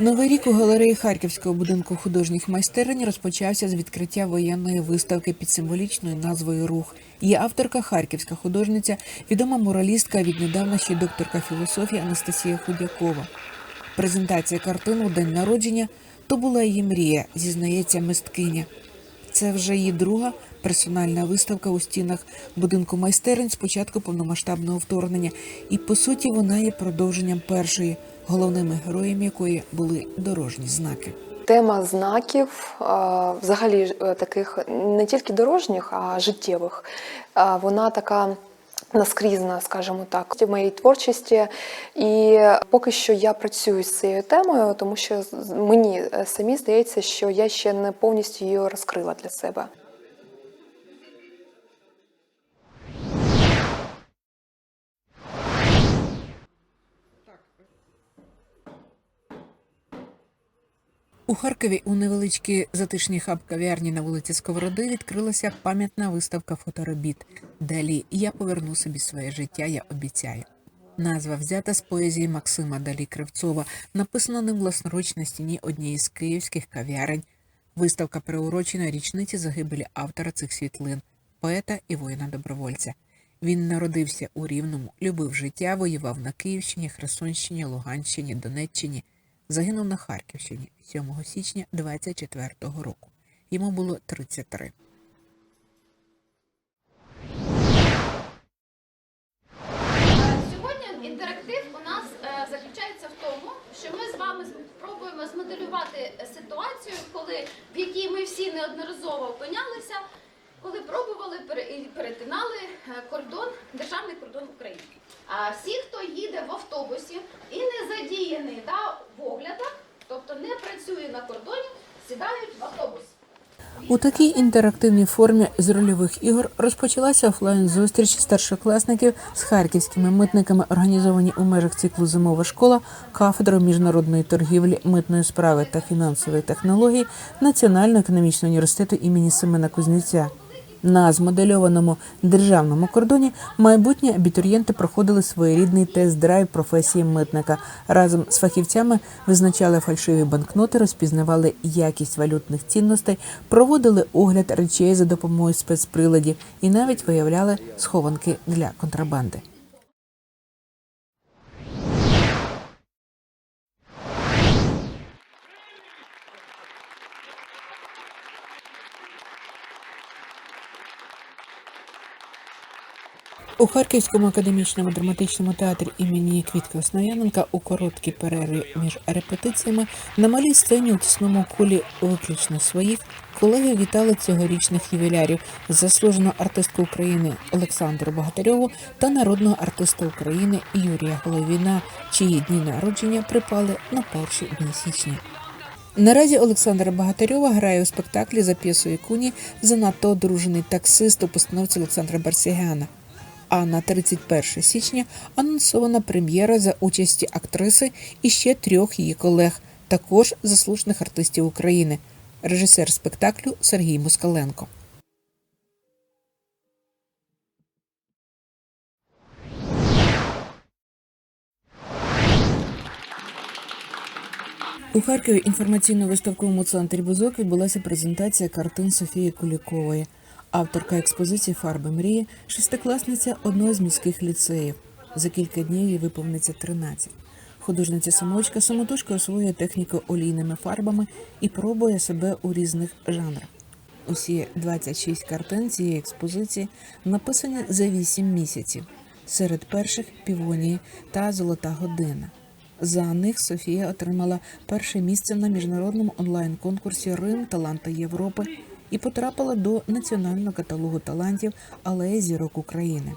Новий рік у галереї Харківського будинку художніх майстерень розпочався з відкриття воєнної виставки під символічною назвою Рух. Її авторка харківська художниця, відома муралістка, віднедавна ще докторка філософії Анастасія Худякова. Презентація картин у день народження то була її мрія, зізнається мисткиня. Це вже її друга персональна виставка у стінах будинку майстерень з початку повномасштабного вторгнення, і по суті вона є продовженням першої, головними героями якої були дорожні знаки. Тема знаків, взагалі е, таких не тільки дорожніх, а життєвих, вона така наскрізна, скажімо так, в моїй творчості. І поки що я працюю з цією темою, тому що мені е, самі здається, що я ще не повністю її розкрила для себе. У Харкові у невеличкій затишній хаб кав'ярні на вулиці Сковороди відкрилася пам'ятна виставка фоторобіт. Далі я поверну собі своє життя, я обіцяю. Назва взята з поезії Максима Далі Кривцова, написана ним власноруч на стіні однієї з київських кав'ярень. Виставка приурочена річниці загибелі автора цих світлин, поета і воїна-добровольця. Він народився у Рівному, любив життя, воював на Київщині, Херсонщині, Луганщині, Донеччині. Загинув на Харківщині 7 січня 24-го року. Йому було 33. Сьогодні інтерактив у нас е, заключається в тому, що ми з вами спробуємо змоделювати ситуацію, коли в якій ми всі неодноразово опинялися, коли пробували пере- перетинали е, кордон, державний кордон України. А всі, хто їде в автобусі і не задіяний да, в оглядах, тобто не працює на кордоні, сідають в автобус. У такій інтерактивній формі з рольових ігор розпочалася офлайн зустріч старшокласників з харківськими митниками, організовані у межах циклу Зимова школа кафедрою міжнародної торгівлі, митної справи та фінансової технології Національного економічного університету імені Семена Кузнєця. На змодельованому державному кордоні майбутні абітурієнти проходили своєрідний тест-драйв професії митника. Разом з фахівцями визначали фальшиві банкноти, розпізнавали якість валютних цінностей, проводили огляд речей за допомогою спецприладів і навіть виявляли схованки для контрабанди. У Харківському академічному драматичному театрі імені Квітки Основ'яненка у короткій перерві між репетиціями на малій сцені у тісному колі виключно своїх колеги вітали цьогорічних ювілярів заслужену артистку України Олександру Богатарьову та народного артиста України Юрія Головіна, чиї дні народження припали на перші дні січня. Наразі Олександра Багатарьова грає у спектаклі за п'єсою Куні занадто одружений таксист у постановці Олександра Барсігяна. А на 31 січня анонсована прем'єра за участі актриси і ще трьох її колег, також заслужених артистів України. Режисер спектаклю Сергій Москаленко. У Харкові інформаційно-виставковому центрі Бузок відбулася презентація картин Софії Кулікової. Авторка експозиції Фарби мрії, шестикласниця одного з міських ліцеїв. За кілька днів їй виповниться 13. Художниця самочка самотужки освоює техніку олійними фарбами і пробує себе у різних жанрах. Усі 26 картин цієї експозиції написані за 8 місяців. Серед перших півонії та золота година. За них Софія отримала перше місце на міжнародному онлайн-конкурсі Рим Таланти Європи і потрапила до національного каталогу талантів алеї зірок України.